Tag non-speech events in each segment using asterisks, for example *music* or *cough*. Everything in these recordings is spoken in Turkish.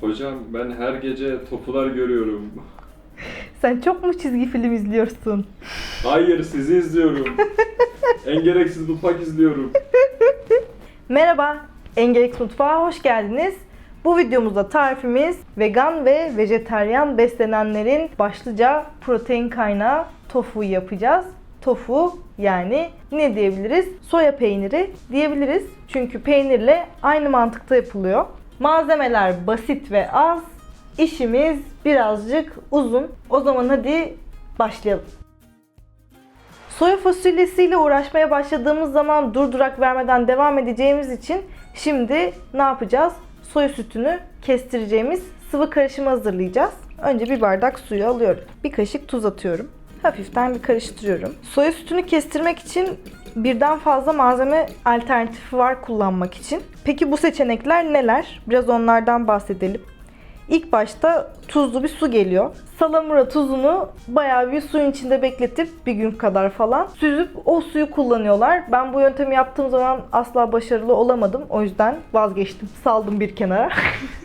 Hocam ben her gece topular görüyorum. Sen çok mu çizgi film izliyorsun? Hayır sizi izliyorum. *laughs* en gereksiz mutfak izliyorum. Merhaba, Engerex Mutfağa hoş geldiniz. Bu videomuzda tarifimiz vegan ve vejeteryan beslenenlerin başlıca protein kaynağı tofu yapacağız. Tofu yani ne diyebiliriz? Soya peyniri diyebiliriz. Çünkü peynirle aynı mantıkta yapılıyor. Malzemeler basit ve az. İşimiz birazcık uzun. O zaman hadi başlayalım. Soya fasulyesiyle uğraşmaya başladığımız zaman durdurak vermeden devam edeceğimiz için şimdi ne yapacağız? Soya sütünü kestireceğimiz sıvı karışımı hazırlayacağız. Önce bir bardak suyu alıyorum. Bir kaşık tuz atıyorum. Hafiften bir karıştırıyorum. Soya sütünü kestirmek için birden fazla malzeme alternatifi var kullanmak için. Peki bu seçenekler neler? Biraz onlardan bahsedelim. İlk başta tuzlu bir su geliyor. Salamura tuzunu bayağı bir suyun içinde bekletip bir gün kadar falan süzüp o suyu kullanıyorlar. Ben bu yöntemi yaptığım zaman asla başarılı olamadım. O yüzden vazgeçtim. Saldım bir kenara.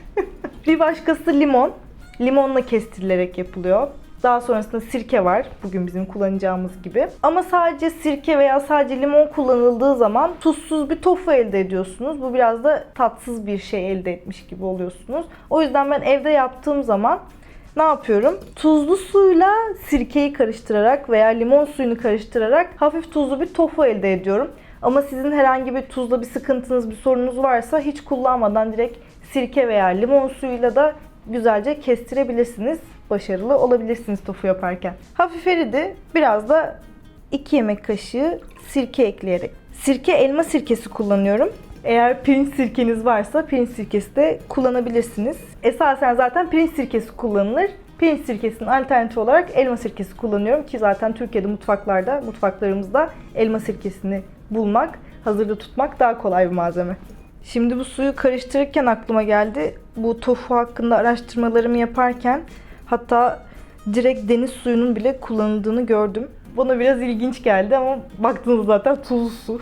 *laughs* bir başkası limon. Limonla kestirilerek yapılıyor. Daha sonrasında sirke var. Bugün bizim kullanacağımız gibi. Ama sadece sirke veya sadece limon kullanıldığı zaman tuzsuz bir tofu elde ediyorsunuz. Bu biraz da tatsız bir şey elde etmiş gibi oluyorsunuz. O yüzden ben evde yaptığım zaman ne yapıyorum? Tuzlu suyla sirkeyi karıştırarak veya limon suyunu karıştırarak hafif tuzlu bir tofu elde ediyorum. Ama sizin herhangi bir tuzla bir sıkıntınız, bir sorunuz varsa hiç kullanmadan direkt sirke veya limon suyuyla da güzelce kestirebilirsiniz. Başarılı olabilirsiniz tofu yaparken. Hafif eridi. Biraz da 2 yemek kaşığı sirke ekleyerek. Sirke elma sirkesi kullanıyorum. Eğer pirinç sirkeniz varsa pirinç sirkesi de kullanabilirsiniz. Esasen zaten pirinç sirkesi kullanılır. Pirinç sirkesinin alternatifi olarak elma sirkesi kullanıyorum ki zaten Türkiye'de mutfaklarda, mutfaklarımızda elma sirkesini bulmak, hazırda tutmak daha kolay bir malzeme. Şimdi bu suyu karıştırırken aklıma geldi. Bu tofu hakkında araştırmalarımı yaparken hatta direkt deniz suyunun bile kullanıldığını gördüm. Bana biraz ilginç geldi ama baktığınız zaten tuzlu su.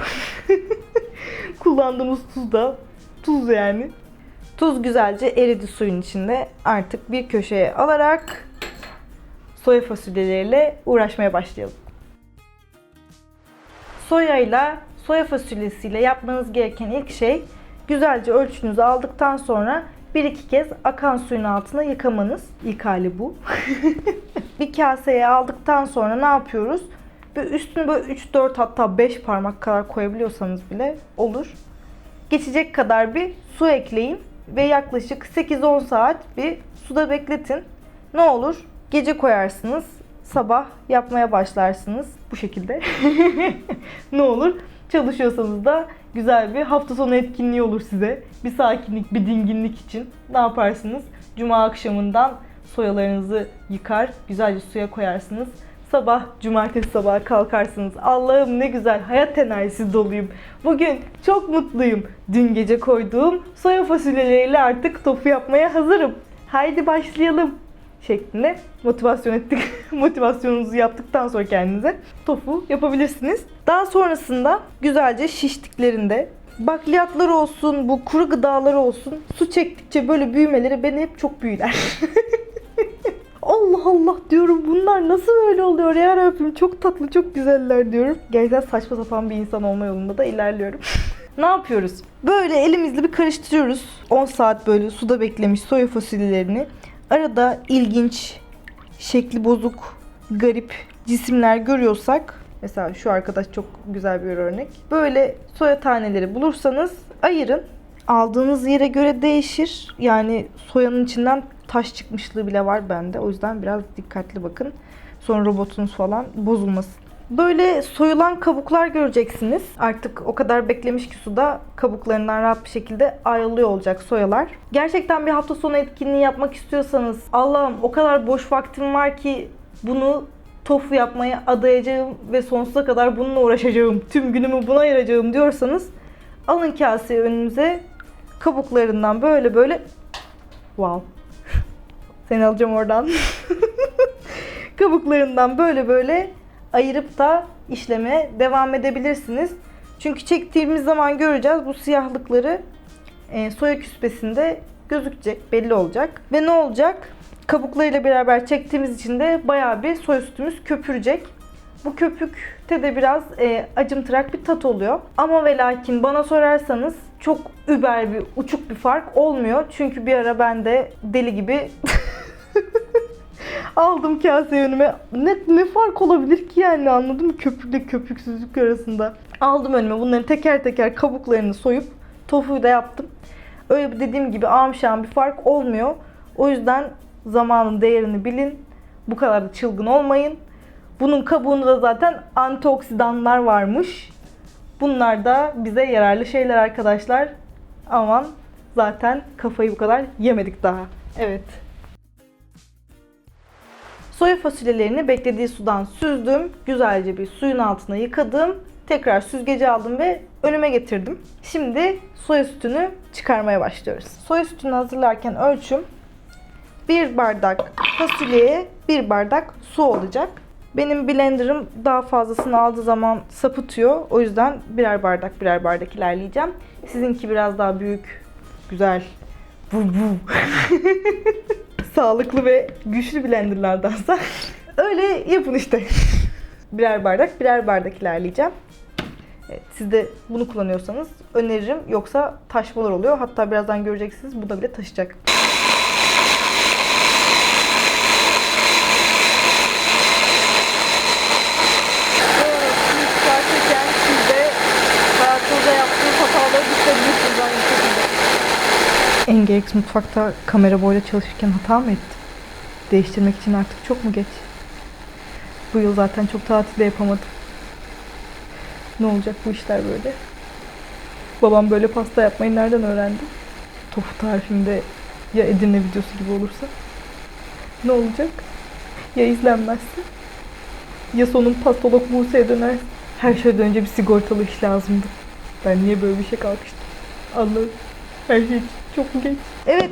*laughs* Kullandığımız tuz da tuz yani. Tuz güzelce eridi suyun içinde. Artık bir köşeye alarak soya fasulyeleriyle uğraşmaya başlayalım. Soyayla, soya fasulyesiyle yapmanız gereken ilk şey güzelce ölçünüzü aldıktan sonra bir iki kez akan suyun altına yıkamanız. İlk hali bu. *laughs* bir kaseye aldıktan sonra ne yapıyoruz? Böyle üstüne böyle 3-4 hatta 5 parmak kadar koyabiliyorsanız bile olur. Geçecek kadar bir su ekleyin ve yaklaşık 8-10 saat bir suda bekletin. Ne olur? Gece koyarsınız, sabah yapmaya başlarsınız bu şekilde. *laughs* ne olur? Çalışıyorsanız da güzel bir hafta sonu etkinliği olur size. Bir sakinlik, bir dinginlik için ne yaparsınız? Cuma akşamından soyalarınızı yıkar, güzelce suya koyarsınız. Sabah, cumartesi sabahı kalkarsınız. Allah'ım ne güzel, hayat enerjisi doluyum. Bugün çok mutluyum. Dün gece koyduğum soya fasulyeleriyle artık tofu yapmaya hazırım. Haydi başlayalım şeklinde motivasyon ettik. *laughs* Motivasyonunuzu yaptıktan sonra kendinize tofu yapabilirsiniz. Daha sonrasında güzelce şiştiklerinde bakliyatlar olsun, bu kuru gıdalar olsun su çektikçe böyle büyümeleri beni hep çok büyüler. *laughs* Allah Allah diyorum bunlar nasıl öyle oluyor ya Rabbim çok tatlı çok güzeller diyorum. Gerçekten saçma sapan bir insan olma yolunda da ilerliyorum. *laughs* ne yapıyoruz? Böyle elimizle bir karıştırıyoruz. 10 saat böyle suda beklemiş soya fasulyelerini. Arada ilginç, şekli bozuk, garip cisimler görüyorsak mesela şu arkadaş çok güzel bir örnek. Böyle soya taneleri bulursanız ayırın. Aldığınız yere göre değişir. Yani soyanın içinden taş çıkmışlığı bile var bende. O yüzden biraz dikkatli bakın. Sonra robotunuz falan bozulmasın. Böyle soyulan kabuklar göreceksiniz. Artık o kadar beklemiş ki suda kabuklarından rahat bir şekilde ayrılıyor olacak soyalar. Gerçekten bir hafta sonu etkinliği yapmak istiyorsanız Allah'ım o kadar boş vaktim var ki bunu tofu yapmaya adayacağım ve sonsuza kadar bununla uğraşacağım. Tüm günümü buna ayıracağım diyorsanız alın kaseyi önünüze kabuklarından böyle böyle wow *laughs* seni alacağım oradan. *laughs* kabuklarından böyle böyle ayırıp da işleme devam edebilirsiniz. Çünkü çektiğimiz zaman göreceğiz bu siyahlıkları e, soya küspesinde gözükecek, belli olacak. Ve ne olacak? Kabuklarıyla beraber çektiğimiz için de bayağı bir soya sütümüz köpürecek. Bu köpükte de biraz e, acımtırak bir tat oluyor. Ama ve lakin bana sorarsanız çok über bir, uçuk bir fark olmuyor. Çünkü bir ara ben de deli gibi *laughs* aldım kase önüme. Ne, ne fark olabilir ki yani anladın mı? Köpükle köpüksüzlük arasında. Aldım önüme bunların teker teker kabuklarını soyup tofuyu da yaptım. Öyle dediğim gibi amşan bir fark olmuyor. O yüzden zamanın değerini bilin. Bu kadar da çılgın olmayın. Bunun kabuğunda da zaten antioksidanlar varmış. Bunlar da bize yararlı şeyler arkadaşlar. Aman zaten kafayı bu kadar yemedik daha. Evet. Soya fasulyelerini beklediği sudan süzdüm. Güzelce bir suyun altına yıkadım. Tekrar süzgeci aldım ve önüme getirdim. Şimdi soya sütünü çıkarmaya başlıyoruz. Soya sütünü hazırlarken ölçüm 1 bardak fasulyeye 1 bardak su olacak. Benim blenderım daha fazlasını aldığı zaman sapıtıyor. O yüzden birer bardak birer bardak ilerleyeceğim. Sizinki biraz daha büyük, güzel, bu bu. *laughs* Sağlıklı ve güçlü blenderlardansa öyle yapın işte. birer bardak birer bardak ilerleyeceğim. Evet, siz de bunu kullanıyorsanız öneririm. Yoksa taşmalar oluyor. Hatta birazdan göreceksiniz bu da bile taşacak. Evet, şimdi çıkartırken siz de hayatınızda yaptığınız hataları düşünebilirsiniz aynı şekilde. NGX mutfakta kamera boyla çalışırken hata mı ettim? Değiştirmek için artık çok mu geç? Bu yıl zaten çok tatilde yapamadım. Ne olacak bu işler böyle? Babam böyle pasta yapmayı nereden öğrendi? Tofu tarifimde ya Edirne videosu gibi olursa? Ne olacak? Ya izlenmezse? Ya sonun pastalok Buse'ye döner? Her şeyden önce bir sigortalı iş lazımdı. Ben niye böyle bir şey kalkıştım? Allah'ım. Her çok geç? Evet.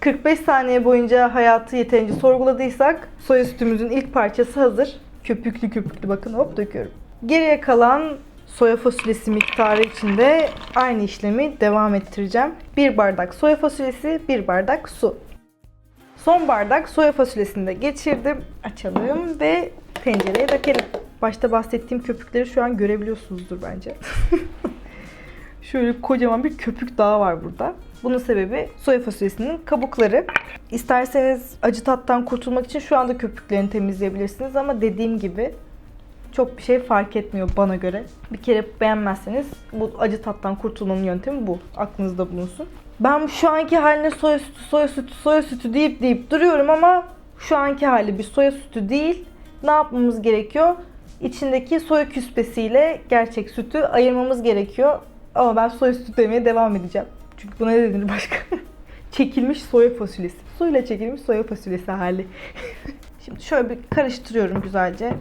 45 saniye boyunca hayatı yeterince sorguladıysak soya sütümüzün ilk parçası hazır. Köpüklü köpüklü bakın hop döküyorum. Geriye kalan soya fasulyesi miktarı içinde aynı işlemi devam ettireceğim. 1 bardak soya fasulyesi, 1 bardak su. Son bardak soya fasulyesini de geçirdim. Açalım ve tencereye dökelim. Başta bahsettiğim köpükleri şu an görebiliyorsunuzdur bence. *laughs* Şöyle kocaman bir köpük dağı var burada. Bunun sebebi soya fasulyesinin kabukları. İsterseniz acı tattan kurtulmak için şu anda köpüklerini temizleyebilirsiniz ama dediğim gibi çok bir şey fark etmiyor bana göre. Bir kere beğenmezseniz bu acı tattan kurtulmanın yöntemi bu. Aklınızda bulunsun. Ben şu anki haline soya sütü, soya sütü, soya sütü deyip deyip duruyorum ama şu anki hali bir soya sütü değil. Ne yapmamız gerekiyor? İçindeki soya küspesiyle gerçek sütü ayırmamız gerekiyor. Ama ben soya sütü demeye devam edeceğim. Çünkü buna ne denir başka? *laughs* çekilmiş soya fasulyesi. Suyla çekilmiş soya fasulyesi hali. *laughs* Şimdi şöyle bir karıştırıyorum güzelce.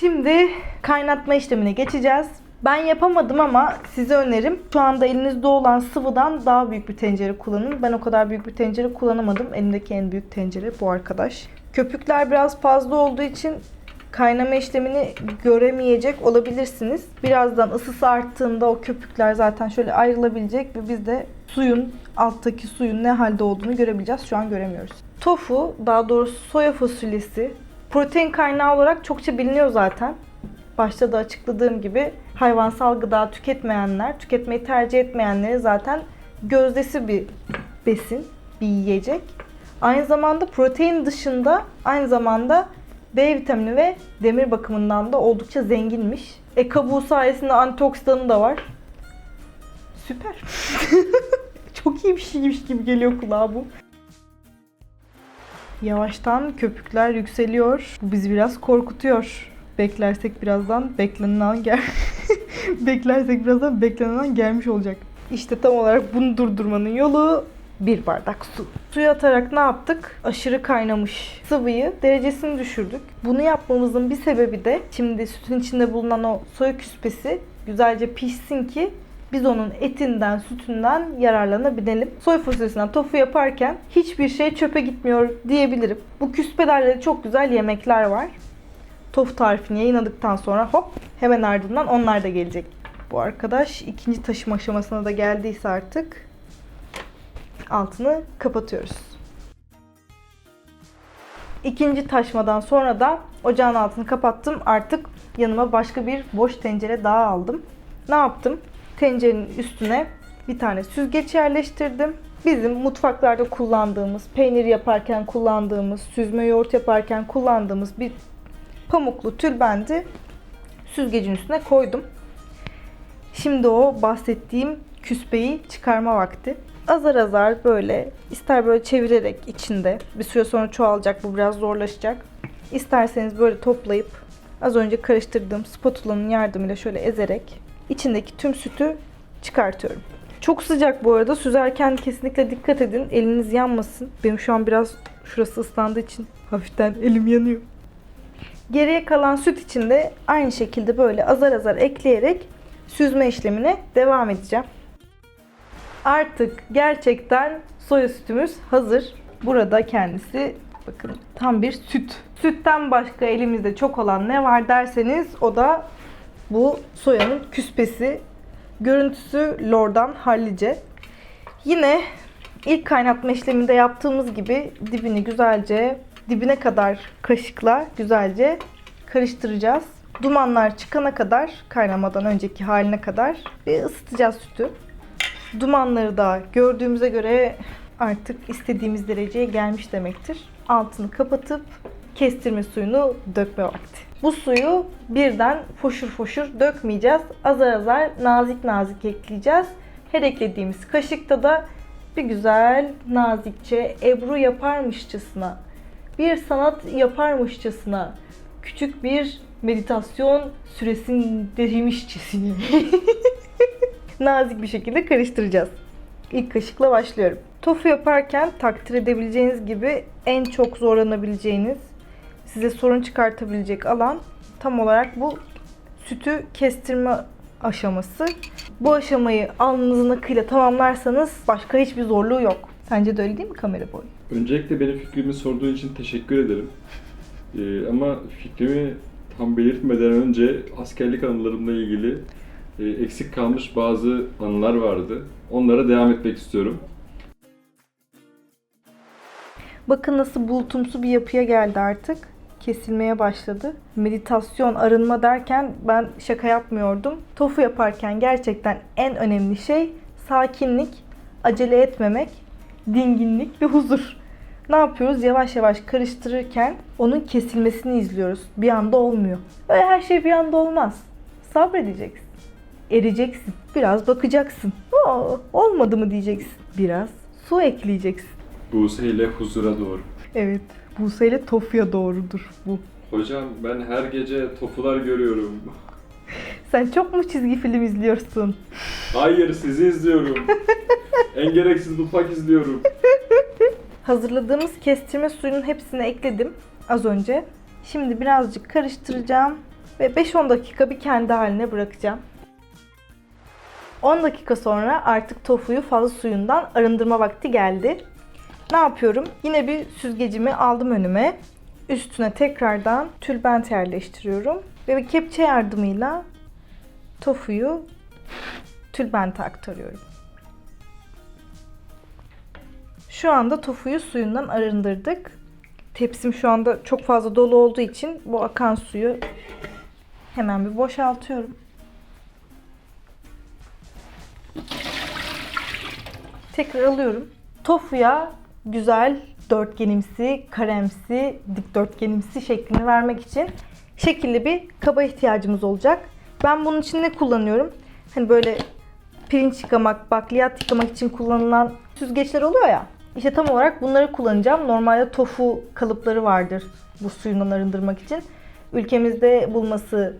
Şimdi kaynatma işlemine geçeceğiz. Ben yapamadım ama size önerim şu anda elinizde olan sıvıdan daha büyük bir tencere kullanın. Ben o kadar büyük bir tencere kullanamadım. Elimdeki en büyük tencere bu arkadaş. Köpükler biraz fazla olduğu için kaynama işlemini göremeyecek olabilirsiniz. Birazdan ısısı arttığında o köpükler zaten şöyle ayrılabilecek ve biz de suyun alttaki suyun ne halde olduğunu görebileceğiz. Şu an göremiyoruz. Tofu, daha doğrusu soya fasulyesi protein kaynağı olarak çokça biliniyor zaten. Başta da açıkladığım gibi hayvansal gıda tüketmeyenler, tüketmeyi tercih etmeyenleri zaten gözdesi bir besin, bir yiyecek. Aynı zamanda protein dışında aynı zamanda B vitamini ve demir bakımından da oldukça zenginmiş. E kabuğu sayesinde antioksidanı da var. Süper. *laughs* Çok iyi bir şeymiş gibi geliyor kulağa bu. Yavaştan köpükler yükseliyor. Bu bizi biraz korkutuyor. Beklersek birazdan beklenen gel. *laughs* Beklersek birazdan beklenen gelmiş olacak. İşte tam olarak bunu durdurmanın yolu bir bardak su. Suyu atarak ne yaptık? Aşırı kaynamış sıvıyı derecesini düşürdük. Bunu yapmamızın bir sebebi de şimdi sütün içinde bulunan o soya küspesi güzelce pişsin ki biz onun etinden, sütünden yararlanabilelim. Soy fasulyesinden tofu yaparken hiçbir şey çöpe gitmiyor diyebilirim. Bu küspelerle çok güzel yemekler var. Tofu tarifini yayınladıktan sonra hop hemen ardından onlar da gelecek. Bu arkadaş ikinci taşıma aşamasına da geldiyse artık altını kapatıyoruz. İkinci taşmadan sonra da ocağın altını kapattım. Artık yanıma başka bir boş tencere daha aldım. Ne yaptım? Tencerenin üstüne bir tane süzgeç yerleştirdim. Bizim mutfaklarda kullandığımız, peynir yaparken kullandığımız, süzme yoğurt yaparken kullandığımız bir pamuklu tülbendi süzgecin üstüne koydum. Şimdi o bahsettiğim küspeyi çıkarma vakti. Azar azar böyle ister böyle çevirerek içinde bir süre sonra çoğalacak bu biraz zorlaşacak. İsterseniz böyle toplayıp az önce karıştırdığım spatulanın yardımıyla şöyle ezerek içindeki tüm sütü çıkartıyorum. Çok sıcak bu arada. Süzerken kesinlikle dikkat edin. Eliniz yanmasın. Benim şu an biraz şurası ıslandığı için hafiften elim yanıyor. Geriye kalan süt için de aynı şekilde böyle azar azar ekleyerek süzme işlemine devam edeceğim. Artık gerçekten soya sütümüz hazır. Burada kendisi bakın tam bir süt. Sütten başka elimizde çok olan ne var derseniz o da bu soyanın küspesi. Görüntüsü lordan hallice. Yine ilk kaynatma işleminde yaptığımız gibi dibini güzelce dibine kadar kaşıkla güzelce karıştıracağız. Dumanlar çıkana kadar kaynamadan önceki haline kadar bir ısıtacağız sütü. Dumanları da gördüğümüze göre artık istediğimiz dereceye gelmiş demektir. Altını kapatıp kestirme suyunu dökme vakti. Bu suyu birden foşur foşur dökmeyeceğiz. Azar azar nazik nazik ekleyeceğiz. Her eklediğimiz kaşıkta da bir güzel nazikçe ebru yaparmışçasına, bir sanat yaparmışçasına küçük bir meditasyon süresindeymişçesine *laughs* nazik bir şekilde karıştıracağız. İlk kaşıkla başlıyorum. Tofu yaparken takdir edebileceğiniz gibi en çok zorlanabileceğiniz, size sorun çıkartabilecek alan tam olarak bu sütü kestirme aşaması. Bu aşamayı alnınızın akıyla tamamlarsanız başka hiçbir zorluğu yok. Sence de öyle değil mi kamera boyu? Öncelikle benim fikrimi sorduğun için teşekkür ederim. Ee, ama fikrimi tam belirtmeden önce askerlik anılarımla ilgili eksik kalmış bazı anılar vardı. Onlara devam etmek istiyorum. Bakın nasıl bulutumsu bir yapıya geldi artık. Kesilmeye başladı. Meditasyon, arınma derken ben şaka yapmıyordum. Tofu yaparken gerçekten en önemli şey sakinlik, acele etmemek, dinginlik ve huzur. Ne yapıyoruz? Yavaş yavaş karıştırırken onun kesilmesini izliyoruz. Bir anda olmuyor. Öyle her şey bir anda olmaz. Sabredeceksin. Ereceksin. Biraz bakacaksın. Oo, olmadı mı diyeceksin. Biraz su ekleyeceksin. Buse ile huzura doğru. Evet. Buse ile Tofu'ya doğrudur bu. Hocam ben her gece tofular görüyorum. *laughs* Sen çok mu çizgi film izliyorsun? Hayır sizi izliyorum. *laughs* en gereksiz mutfak izliyorum. *laughs* Hazırladığımız kestirme suyunun hepsini ekledim az önce. Şimdi birazcık karıştıracağım ve 5-10 dakika bir kendi haline bırakacağım. 10 dakika sonra artık tofuyu fazla suyundan arındırma vakti geldi. Ne yapıyorum? Yine bir süzgecimi aldım önüme. Üstüne tekrardan tülbent yerleştiriyorum. Ve bir kepçe yardımıyla tofuyu tülbente aktarıyorum. Şu anda tofuyu suyundan arındırdık. Tepsim şu anda çok fazla dolu olduğu için bu akan suyu hemen bir boşaltıyorum. Tekrar alıyorum. Tofuya güzel dörtgenimsi, karemsi, dikdörtgenimsi şeklini vermek için şekilli bir kaba ihtiyacımız olacak. Ben bunun için ne kullanıyorum? Hani böyle pirinç yıkamak, bakliyat yıkamak için kullanılan süzgeçler oluyor ya. İşte tam olarak bunları kullanacağım. Normalde tofu kalıpları vardır bu suyundan arındırmak için. Ülkemizde bulması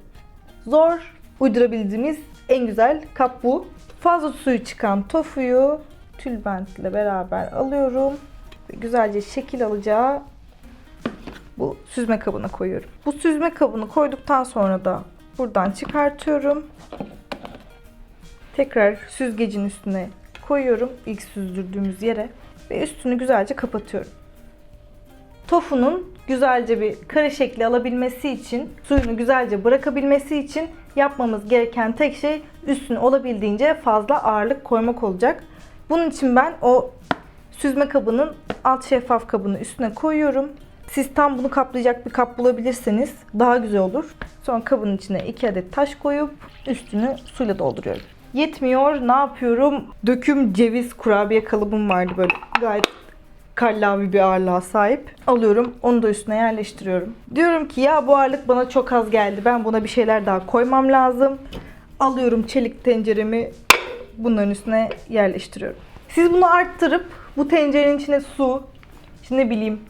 zor. Uydurabildiğimiz en güzel kap bu. Fazla suyu çıkan tofuyu tülbent ile beraber alıyorum. Güzelce şekil alacağı bu süzme kabına koyuyorum. Bu süzme kabını koyduktan sonra da buradan çıkartıyorum. Tekrar süzgecin üstüne koyuyorum ilk süzdürdüğümüz yere ve üstünü güzelce kapatıyorum. Tofunun güzelce bir kare şekli alabilmesi için, suyunu güzelce bırakabilmesi için yapmamız gereken tek şey üstüne olabildiğince fazla ağırlık koymak olacak. Bunun için ben o süzme kabının alt şeffaf kabını üstüne koyuyorum. Siz tam bunu kaplayacak bir kap bulabilirseniz daha güzel olur. Sonra kabın içine 2 adet taş koyup üstünü suyla dolduruyorum. Yetmiyor. Ne yapıyorum? Döküm ceviz kurabiye kalıbım vardı böyle gayet kallavi bir ağırlığa sahip. Alıyorum. Onu da üstüne yerleştiriyorum. Diyorum ki ya bu ağırlık bana çok az geldi. Ben buna bir şeyler daha koymam lazım. Alıyorum çelik tenceremi bunların üstüne yerleştiriyorum. Siz bunu arttırıp bu tencerenin içine su, işte ne bileyim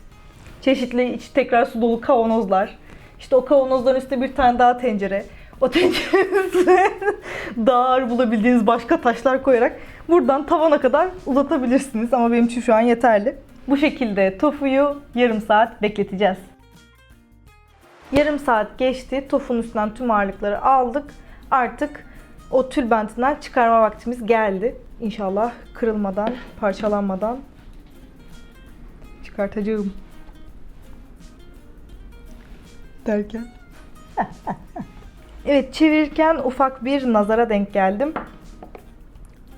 çeşitli iç tekrar su dolu kavanozlar. İşte o kavanozların üstüne bir tane daha tencere. O tencerenin üstüne *laughs* daha bulabildiğiniz başka taşlar koyarak buradan tavana kadar uzatabilirsiniz. Ama benim için şu an yeterli. Bu şekilde tofuyu yarım saat bekleteceğiz. Yarım saat geçti. Tofunun üstünden tüm ağırlıkları aldık. Artık o tülbentinden çıkarma vaktimiz geldi. İnşallah kırılmadan, parçalanmadan çıkartacağım. Derken? evet çevirirken ufak bir nazara denk geldim.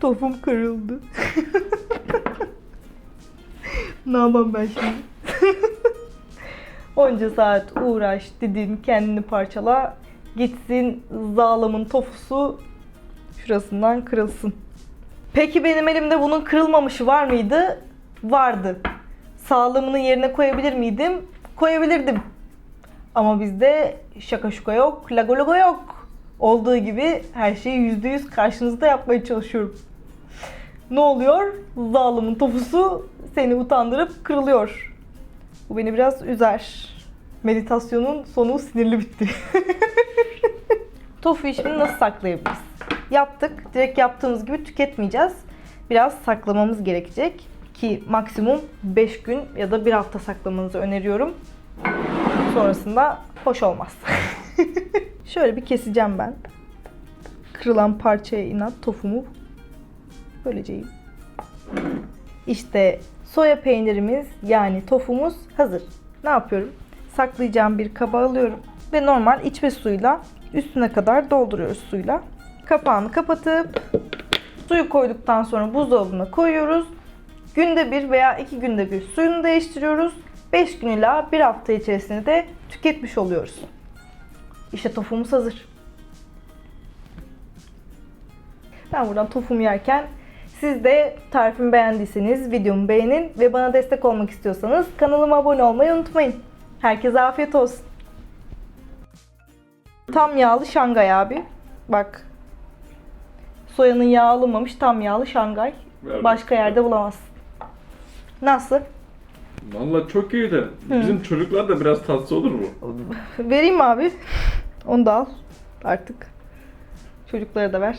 Tofum kırıldı. ne yapayım ben şimdi? Onca saat uğraş, didin, kendini parçala. Gitsin zalamın tofusu şurasından kırılsın. Peki benim elimde bunun kırılmamışı var mıydı? Vardı. Sağlamını yerine koyabilir miydim? Koyabilirdim. Ama bizde şaka şuka yok, lago lago yok. Olduğu gibi her şeyi yüzde yüz karşınızda yapmaya çalışıyorum. Ne oluyor? Zalimin tofusu seni utandırıp kırılıyor. Bu beni biraz üzer. Meditasyonun sonu sinirli bitti. *laughs* Tofu işini nasıl saklayabiliriz? Yaptık. Direkt yaptığımız gibi tüketmeyeceğiz. Biraz saklamamız gerekecek. Ki maksimum 5 gün ya da 1 hafta saklamanızı öneriyorum. Sonrasında hoş olmaz. *laughs* Şöyle bir keseceğim ben. Kırılan parçaya inat tofumu böylece yiyeyim. İşte soya peynirimiz yani tofumuz hazır. Ne yapıyorum? Saklayacağım bir kaba alıyorum ve normal içme suyla üstüne kadar dolduruyoruz suyla. Kapağını kapatıp suyu koyduktan sonra buzdolabına koyuyoruz. Günde bir veya iki günde bir suyunu değiştiriyoruz. 5 gün ila 1 hafta içerisinde de tüketmiş oluyoruz. İşte tofumuz hazır. Ben buradan tofumu yerken siz de tarifimi beğendiyseniz videomu beğenin ve bana destek olmak istiyorsanız kanalıma abone olmayı unutmayın. Herkese afiyet olsun. Tam yağlı Şangay abi. Bak. Soyanın yağı alınmamış tam yağlı Şangay. Ver Başka yerde bulamazsın. Nasıl? Valla çok iyi de bizim çocuklar da biraz tatlı olur mu? *laughs* Vereyim mi abi? Onu da al artık. Çocuklara da ver.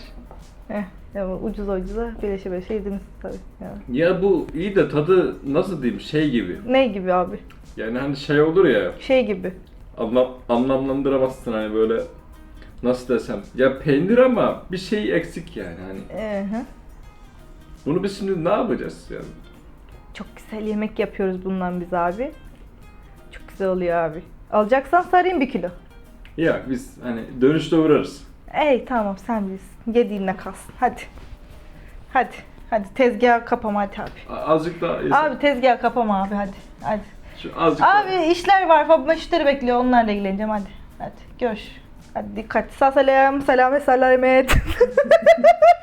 Eh, ya ucuza ucuza beleşe beleşe yediniz tabii. Yani. Ya bu iyi de tadı nasıl diyeyim şey gibi. Ne gibi abi? Yani hani şey olur ya Şey gibi. anlam, anlamlandıramazsın hani böyle nasıl desem. Ya peynir ama bir şey eksik yani hani. Ee, hı. Bunu biz şimdi ne yapacağız yani? Çok güzel yemek yapıyoruz bundan biz abi. Çok güzel oluyor abi. Alacaksan sarayım bir kilo. Ya biz hani dönüşte uğrarız. Ey tamam sen bilirsin. Yediğinle kalsın. Hadi. Hadi. Hadi tezgahı kapama hadi abi. A- Azıcık daha yesek. Abi tezgahı kapama abi hadi. Hadi. Şu azıcık daha. Abi işler var. Fabrika müşteri bekliyor. Onlarla ilgileneceğim hadi. Hadi görüş. Hadi dikkat. Sağ selam. Selamet selamet. *laughs*